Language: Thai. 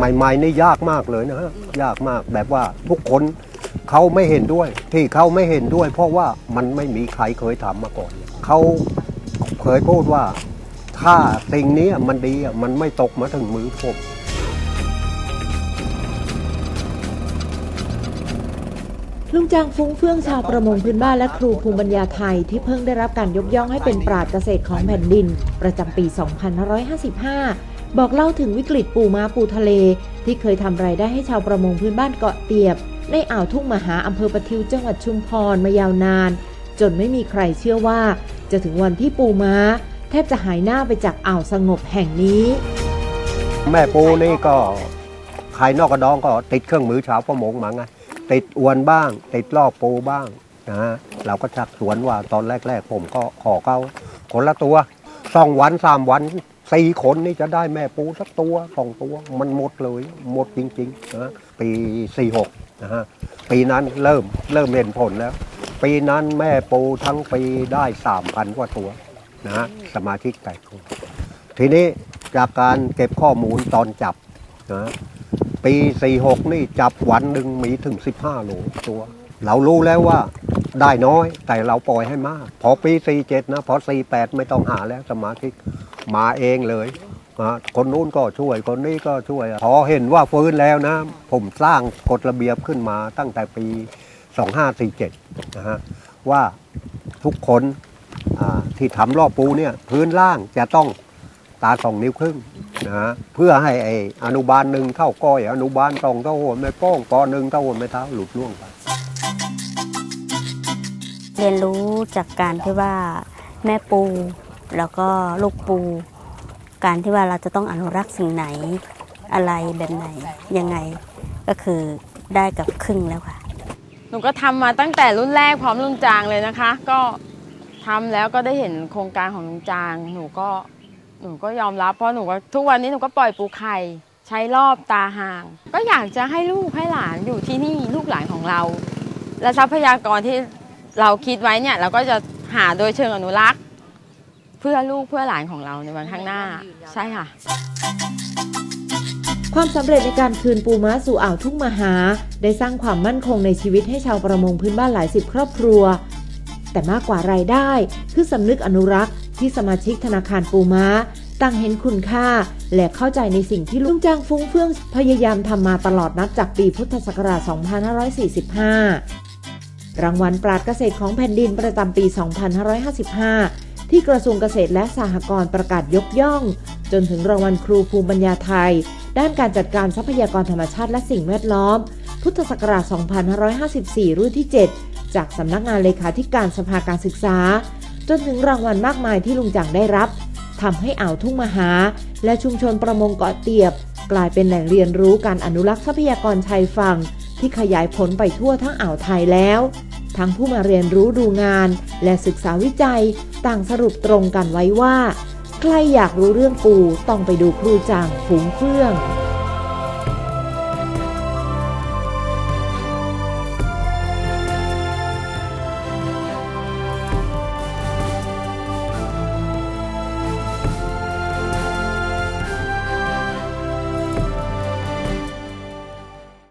ใหม่ๆนี่ยากมากเลยนะฮะยากมากแบบว่าทุกคนเขาไม่เห็นด้วย ที่เขาไม่เห็นด้วย เพราะว่ามันไม่มีใครเคยทำมาก่อนเขาเคยพูดว่า ถ้าสิ่งนี้มันดีมันไม่ตกมาถึงมือผมลุงจางฟุ้งเฟื่องชาวประมงพื้นบ้านและครูภูมิปัญญาไทยที่เพิ่งได้รับการยกย่องให้เป็นปราดเกษตรของแผ่นดิน ประจำปี 2555 บอกเล่าถึงวิกฤตปูม้าปูทะเล ที่เคยทำรายได้ให้ชาวประมงพื้นบ้านเกาะเตียบ ในอ่าวทุ่งมหาอำเภอปะทิวจังหวัดชุมพรมายาวนาน จนไม่มีใครเชื่อว่า จะถึงวันที่ปูม้า แทบจะหายหน้าไปจากอ่าวสงบแห่งนี้ แม่ปูนี่ก็ขายนอกกระดองก็ติดเครื่องมือชาวประมงมาไงติดอวนบ้าง ติดลอกปูบ้างนะฮะเราก็ชักชวนว่าตอนแรก ๆ ผมก็ขอเขาคนละตัวสองวันสามวัน สี่คนนี่จะได้แม่ปูสักตัวสองตัว มันหมดเลย หมดจริงๆนะปีสี่หกนะฮะปีนั้นเริ่มเริ่มเห็นผลแล้ว ปีนั้นแม่ปูทั้งปีได้สามพันกว่าตัวนะฮะสมาชิกแปดคนทีนี้จากการเก็บข้อมูลตอนจับนะปี46นี่จับวันหนึ่งมีถึง15โลตัว เรารู้แล้วว่าได้น้อยแต่เราปล่อยให้มาก พอปี 47 นะ พอ 48 ไม่ต้องหาแล้วสมาชิกมาเองเลยนะคนนู้นก็ช่วยคนนี้ก็ช่วย พอเห็นว่าฟื้นแล้วนะ ผมสร้างกฎระเบียบขึ้นมาตั้งแต่ปี 2547 นะฮะ ว่าทุกคนที่ทำรอบปูเนี่ยพื้นล่างจะต้องตาสองนิ้วครึ่งนะฮะเพื่อให้ไออนุบาลหนึ่งเข้าก้อย อนุบาลสองเท่าหัวไม่ป้องปอหนึ่งเท่าหัวไม่เท้าหลุดล่วงไป เรียนรู้จากการที่ว่าแม่ปู แล้วก็ลูกปู การที่ว่าเราจะต้องอนุรักษ์สิ่งไหนอะไรแบบไหนยังไงก็คือได้กับครึ่งแล้วค่ะ หนูก็ทำมาตั้งแต่รุ่นแรกพร้อมลุงจางเลยนะคะ ก็ทำแล้วก็ได้เห็นโครงการของลุงจาง หนูก็หนูก็ยอมรับเพราะหนูก็ทุกวันนี้หนูก็ปล่อยปูไข่ใช้รอบตาห่าง ก็อยากจะให้ลูกให้หลานอยู่ที่นี่ลูกหลานของเรา และทรัพยากรที่ เราคิดไว้เนี่ยเราก็จะหาโดยเชิงอนุรักษ์ เพื่อลูกเพื่อหลานของเราในวันข้างหน้า ใช่ค่ะ ความสำเร็จในการคืนปูม้าสู่อ่าวทุ่งมหา ได้สร้างความมั่นคงในชีวิตให้ชาวประมงพื้นบ้านหลายสิบครอบครัว แต่มากกว่ารายได้คือสำนึกอนุรักษ์ที่สมาชิกธนาคารปูม้าต่างเห็นคุณค่า และเข้าใจในสิ่งที่ลุงจ้างฟุ้งเฟื่องพยายามทำมาตลอดนับจากปีพุทธศักราช 2545 รางวัลปราดเกษตรของแผ่นดินประจำปี 2555 ที่กระทรวงเกษตรและสหกรณ์ประกาศยกย่อง จนถึงรางวัลครูภูมิปัญญาไทย ด้านการจัดการทรัพยากรธรรมชาติและสิ่งแวดล้อม พุทธศักราช 2554 รุ่นที่ 7 จากสำนักงานเลขาธิการสภาการศึกษา จนถึงรางวัลมากมายที่ลุงจังได้รับทำให้อ่าวทุ่งมหา และชุมชนประมงเกาะเตียบ กลายเป็นแหล่งเรียนรู้การอนุรักษ์ทรัพยากรชายฝั่ง ที่ขยายผลไปทั่วทั้งอ่าวไทยแล้ว ทั้งผู้มาเรียนรู้ดูงานและศึกษาวิจัยต่างสรุปตรงกันไว้ว่า ใครอยากรู้เรื่องปูต้องไปดูครูจางฝูงเฟื่อง